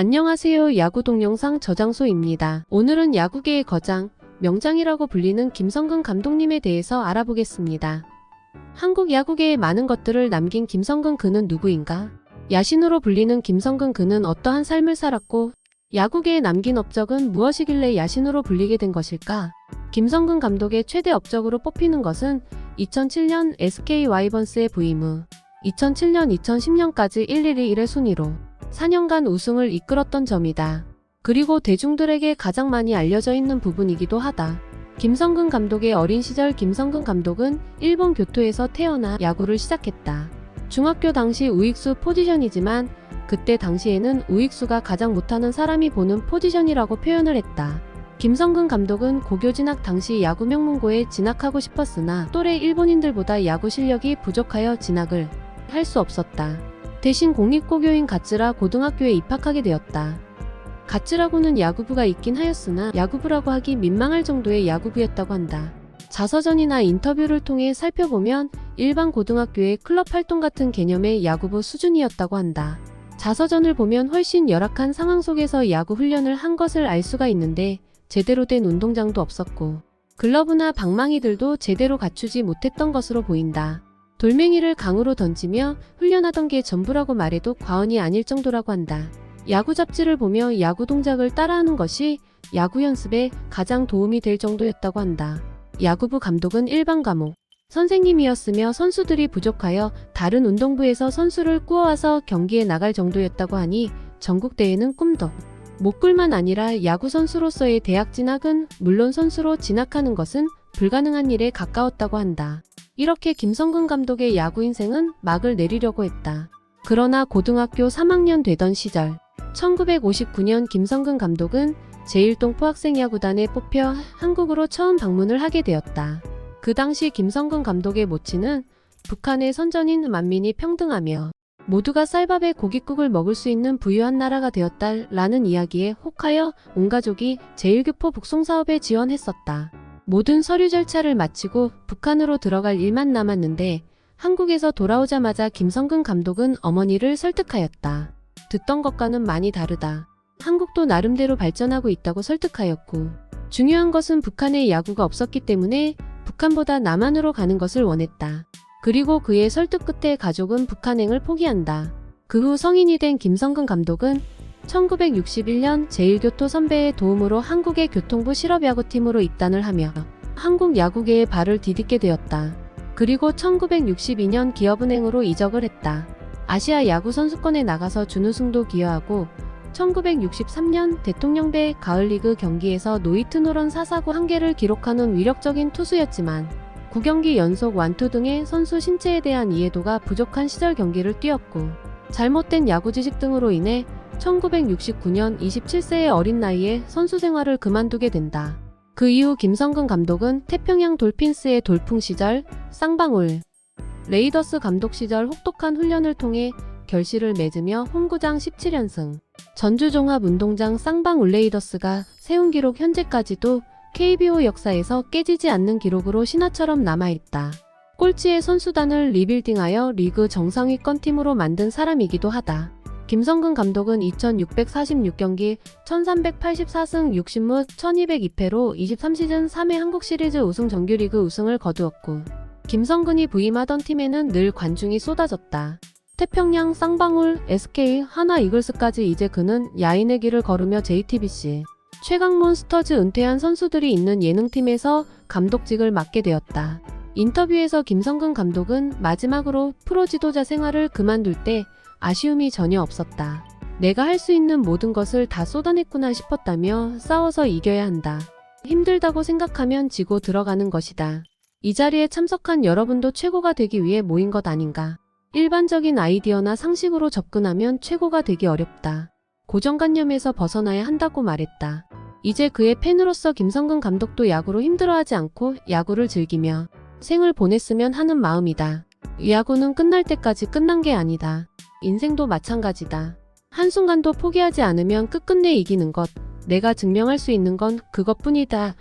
안녕하세요. 야구 동영상 저장소입니다. 오늘은 야구계의 거장, 명장이라고 불리는 김성근 감독님에 대해서 알아보겠습니다. 한국 야구계에 많은 것들을 남긴 김성근 그는 누구인가? 야신으로 불리는 김성근 그는 어떠한 삶을 살았고, 야구계에 남긴 업적은 무엇이길래 야신으로 불리게 된 것일까? 김성근 감독의 최대 업적으로 뽑히는 것은 2007년 SK 와이번스에 부임 후 2007년 2010년까지 112 1회 순위로 4년간 우승을 이끌었던 점이다. 그리고 대중들에게 가장 많이 알려져 있는 부분이기도 하다. 김성근 감독의 어린 시절 김성근 감독은 일본 교토에서 태어나 야구를 시작했다. 중학교 당시 우익수 포지션이지만 그때 당시에는 우익수가 가장 못하는 사람이 보는 포지션이라고 표현을 했다. 김성근 감독은 고교 진학 당시 야구 명문고에 진학하고 싶었으나 또래 일본인들보다 야구 실력이 부족하여 진학을 할 수 없었다. 대신 공립고교인 가츠라 고등학교에 입학하게 되었다. 가츠라고는 야구부가 있긴 하였으나 야구부라고 하기 민망할 정도의 야구부였다고 한다. 자서전이나 인터뷰를 통해 살펴보면 일반 고등학교의 클럽 활동 같은 개념의 야구부 수준이었다고 한다. 자서전을 보면 훨씬 열악한 상황 속에서 야구 훈련을 한 것을 알 수가 있는데 제대로 된 운동장도 없었고 글러브나 방망이들도 제대로 갖추지 못했던 것으로 보인다. 돌멩이를 강으로 던지며 훈련하던 게 전부라고 말해도 과언이 아닐 정도라고 한다. 야구 잡지를 보며 야구 동작을 따라하는 것이 야구 연습에 가장 도움이 될 정도였다고 한다. 야구부 감독은 일반 과목 선생님이었으며 선수들이 부족하여 다른 운동부에서 선수를 꾸어와서 경기에 나갈 정도였다고 하니 전국 대회는 꿈도 못 꿀만 아니라 야구 선수로서의 대학 진학은 물론 선수로 진학하는 것은 불가능한 일에 가까웠다고 한다. 이렇게 김성근 감독의 야구 인생은 막을 내리려고 했다. 그러나 고등학교 3학년 되던 시절 1959년 김성근 감독은 제1동 포학생야구단에 뽑혀 한국으로 처음 방문을 하게 되었다. 그 당시 김성근 감독의 모치는 북한의 선전인 만민이 평등하며 모두가 쌀밥에 고깃국을 먹을 수 있는 부유한 나라가 되었다라는 이야기에 혹하여 온 가족이 제1교포 북송 사업에 지원했었다. 모든 서류 절차를 마치고 북한으로 들어갈 일만 남았는데 한국에서 돌아오자마자 김성근 감독은 어머니를 설득하였다. 듣던 것과는 많이 다르다. 한국도 나름대로 발전하고 있다고 설득하였고 중요한 것은 북한에 야구가 없었기 때문에 북한보다 남한으로 가는 것을 원했다. 그리고 그의 설득 끝에 가족은 북한행을 포기한다. 그 후 성인이 된 김성근 감독은 1961년 제1교토 선배의 도움으로 한국의 교통부 실업야구팀으로 입단을 하며 한국 야구계에 발을 디딛게 되었다. 그리고 1962년 기업은행으로 이적을 했다. 아시아 야구 선수권에 나가서 준우승도 기여하고 1963년 대통령배 가을리그 경기에서 노이트 노런 사사구 한 개를 기록하는 위력적인 투수였지만 9경기 연속 완투 등의 선수 신체에 대한 이해도가 부족한 시절 경기를 뛰었고 잘못된 야구 지식 등으로 인해 1969년 27세의 어린 나이에 선수 생활을 그만두게 된다. 그 이후 김성근 감독은 태평양 돌핀스의 돌풍 시절, 쌍방울, 레이더스 감독 시절 혹독한 훈련을 통해 결실을 맺으며 홈구장 17연승, 전주종합운동장 쌍방울 레이더스가 세운 기록 현재까지도 KBO 역사에서 깨지지 않는 기록으로 신화처럼 남아있다. 꼴찌의 선수단을 리빌딩하여 리그 정상위권 팀으로 만든 사람이기도 하다. 김성근 감독은 2646경기 1384승 60무 1202패로 23시즌 3회 한국 시리즈 우승 정규리그 우승을 거두었고 김성근이 부임하던 팀에는 늘 관중이 쏟아졌다. 태평양 쌍방울 SK 하나 이글스까지 이제 그는 야인의 길을 걸으며 JTBC 최강 몬 스터즈 은퇴한 선수들이 있는 예능팀에서 감독직을 맡게 되었다. 인터뷰에서 김성근 감독은 마지막으로 프로 지도자 생활을 그만둘 때 아쉬움이 전혀 없었다. 내가 할 수 있는 모든 것을 다 쏟아냈구나 싶었다며 싸워서 이겨야 한다. 힘들다고 생각하면 지고 들어가는 것이다. 이 자리에 참석한 여러분도 최고가 되기 위해 모인 것 아닌가. 일반적인 아이디어나 상식으로 접근하면 최고가 되기 어렵다. 고정관념에서 벗어나야 한다고 말했다. 이제 그의 팬으로서 김성근 감독도 야구로 힘들어하지 않고 야구를 즐기며 생을 보냈으면 하는 마음이다. 야구는 끝날 때까지 끝난 게 아니다. 인생도 마찬가지다. 한순간도 포기하지 않으면 끝끝내 이기는 것. 내가 증명할 수 있는 건 그것뿐이다.